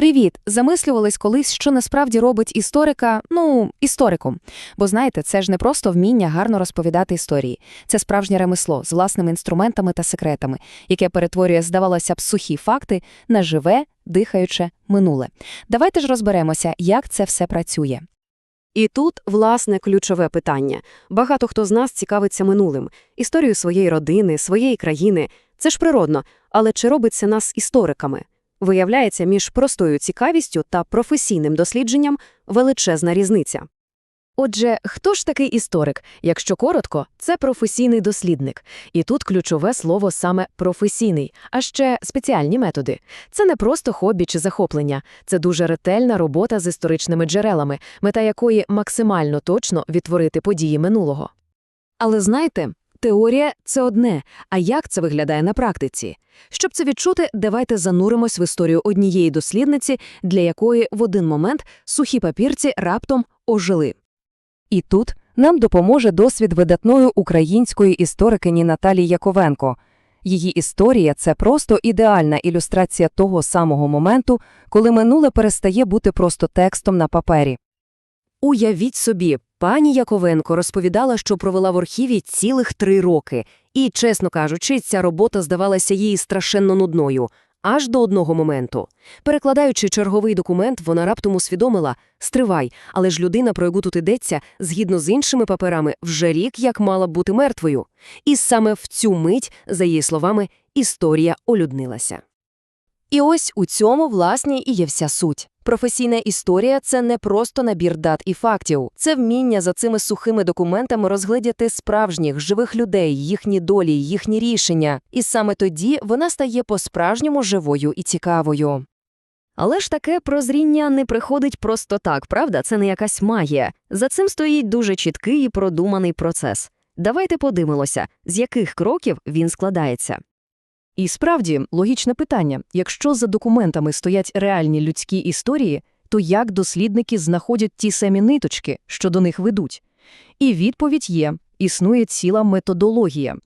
Привіт! Замислювались колись, що насправді робить історика, ну, істориком. Бо знаєте, це ж не просто вміння гарно розповідати історії. Це справжнє ремесло з власними інструментами та секретами, яке перетворює, здавалося б, сухі факти на живе, дихаюче минуле. Давайте ж розберемося, як це все працює. І тут, власне, ключове питання. Багато хто з нас цікавиться минулим, історією своєї родини, своєї країни. Це ж природно, але чи робить це нас істориками? Виявляється, між простою цікавістю та професійним дослідженням величезна різниця. Отже, хто ж такий історик? Якщо коротко, це професійний дослідник. І тут ключове слово саме професійний, а ще спеціальні методи. Це не просто хобі чи захоплення, це дуже ретельна робота з історичними джерелами, мета якої максимально точно відтворити події минулого. Але знаєте, теорія це одне, а як це виглядає на практиці? Щоб це відчути, давайте зануримось в історію однієї дослідниці, для якої в один момент сухі папірці раптом ожили. І тут нам допоможе досвід видатної української історикині Наталії Яковенко. Її історія це просто ідеальна ілюстрація того самого моменту, коли минуле перестає бути просто текстом на папері. Уявіть собі, пані Яковенко розповідала, що провела в архіві цілих три роки, і, чесно кажучи, ця робота здавалася їй страшенно нудною. Аж до одного моменту. Перекладаючи черговий документ, вона раптом усвідомила «Стривай, але ж людина, про яку тут йдеться, згідно з іншими паперами, вже рік як мала б бути мертвою. І саме в цю мить, за її словами, історія олюднилася. І ось у цьому, власне, і є вся суть. Професійна історія – це не просто набір дат і фактів. Це вміння за цими сухими документами розгледіти справжніх, живих людей, їхні долі, їхні рішення. І саме тоді вона стає по-справжньому живою і цікавою. Але ж таке прозріння не приходить просто так, правда? Це не якась магія. За цим стоїть дуже чіткий і продуманий процес. Давайте подивимося, з яких кроків він складається. І справді, логічне питання, якщо за документами стоять реальні людські історії, то як дослідники знаходять ті самі ниточки, що до них ведуть? І відповідь є – існує ціла методологія.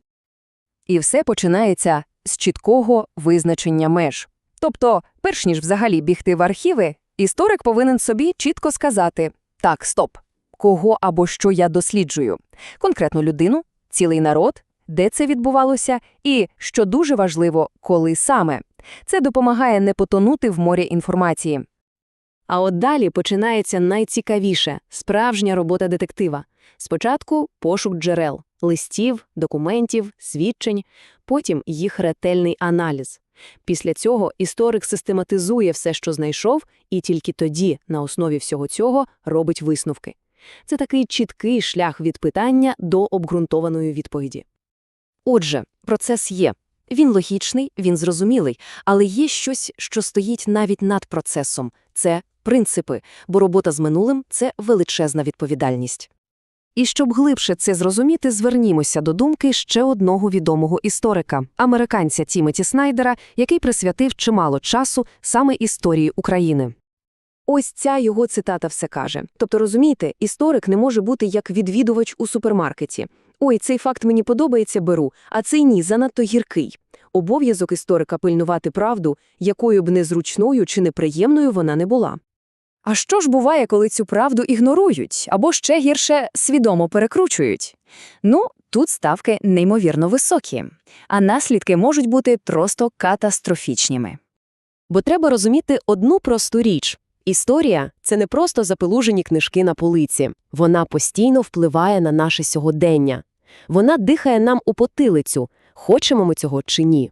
І все починається з чіткого визначення меж. Тобто, перш ніж взагалі бігти в архіви, історик повинен собі чітко сказати «Так, стоп, кого або що я досліджую? Конкретну людину, цілий народ, де це відбувалося і, що дуже важливо, коли саме. Це допомагає не потонути в морі інформації. А от далі починається найцікавіше – справжня робота детектива. Спочатку пошук джерел, листів, документів, свідчень, потім їх ретельний аналіз. Після цього історик систематизує все, що знайшов, і тільки тоді, на основі всього цього, робить висновки. Це такий чіткий шлях від питання до обґрунтованої відповіді. Отже, процес є. Він логічний, він зрозумілий, але є щось, що стоїть навіть над процесом – це принципи, бо робота з минулим – це величезна відповідальність. І щоб глибше це зрозуміти, звернімося до думки ще одного відомого історика – американця Тімоті Снайдера, який присвятив чимало часу саме історії України. Ось ця його цитата все каже. Тобто, розумієте, історик не може бути як відвідувач у супермаркеті. Ой, цей факт мені подобається, беру, а цей ні, занадто гіркий. Обов'язок історика пильнувати правду, якою б незручною чи неприємною вона не була. А що ж буває, коли цю правду ігнорують, або ще гірше свідомо перекручують? Ну, тут ставки неймовірно високі, а наслідки можуть бути просто катастрофічними. Бо треба розуміти одну просту річ. Історія – це не просто запелужені книжки на полиці. Вона постійно впливає на наше сьогодення. Вона дихає нам у потилицю, хочемо ми цього чи ні.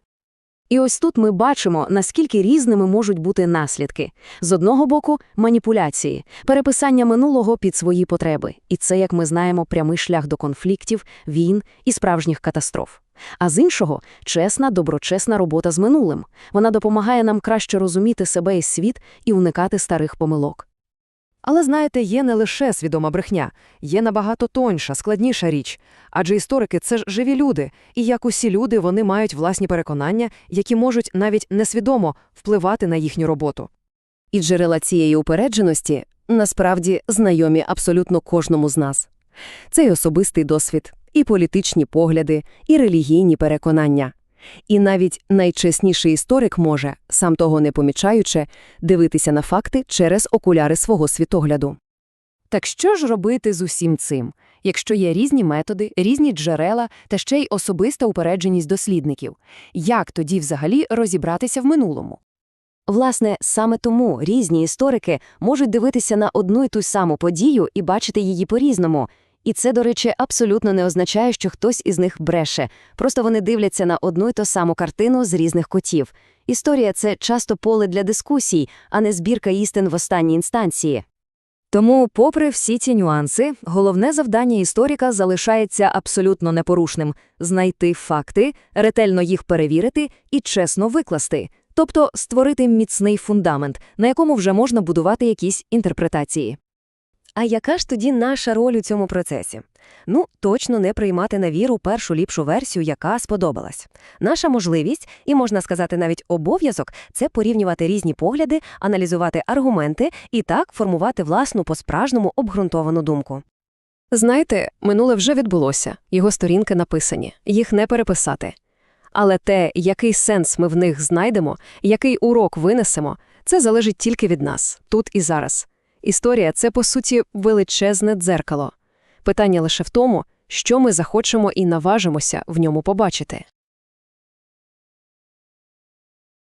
І ось тут ми бачимо, наскільки різними можуть бути наслідки. З одного боку – маніпуляції, переписання минулого під свої потреби. І це, як ми знаємо, прямий шлях до конфліктів, війн і справжніх катастроф. А з іншого – чесна, доброчесна робота з минулим. Вона допомагає нам краще розуміти себе і світ і уникати старих помилок. Але знаєте, є не лише свідома брехня, є набагато тоньша, складніша річ. Адже історики це ж живі люди, і як усі люди, вони мають власні переконання, які можуть навіть несвідомо впливати на їхню роботу. І джерела цієї упередженості насправді знайомі абсолютно кожному з нас. Це й особистий досвід, і політичні погляди, і релігійні переконання. І навіть найчесніший історик може, сам того не помічаючи, дивитися на факти через окуляри свого світогляду. Так що ж робити з усім цим, якщо є різні методи, різні джерела та ще й особиста упередженість дослідників? Як тоді взагалі розібратися в минулому? Власне, саме тому різні історики можуть дивитися на одну й ту саму подію і бачити її по-різному. І це, до речі, абсолютно не означає, що хтось із них бреше. Просто вони дивляться на одну й ту саму картину з різних котів. Історія це часто поле для дискусій, а не збірка істин в останній інстанції. Тому, попри всі ці нюанси, головне завдання історика залишається абсолютно непорушним – знайти факти, ретельно їх перевірити і чесно викласти, тобто створити міцний фундамент, на якому вже можна будувати якісь інтерпретації. А яка ж тоді наша роль у цьому процесі? Ну, точно не приймати на віру першу ліпшу версію, яка сподобалась. Наша можливість, і можна сказати навіть обов'язок, це порівнювати різні погляди, аналізувати аргументи і так формувати власну по-справжньому обґрунтовану думку. Знаєте, минуле вже відбулося, його сторінки написані, їх не переписати. Але те, який сенс ми в них знайдемо, який урок винесемо, це залежить тільки від нас, тут і зараз. Історія – це, по суті, величезне дзеркало. Питання лише в тому, що ми захочемо і наважимося в ньому побачити.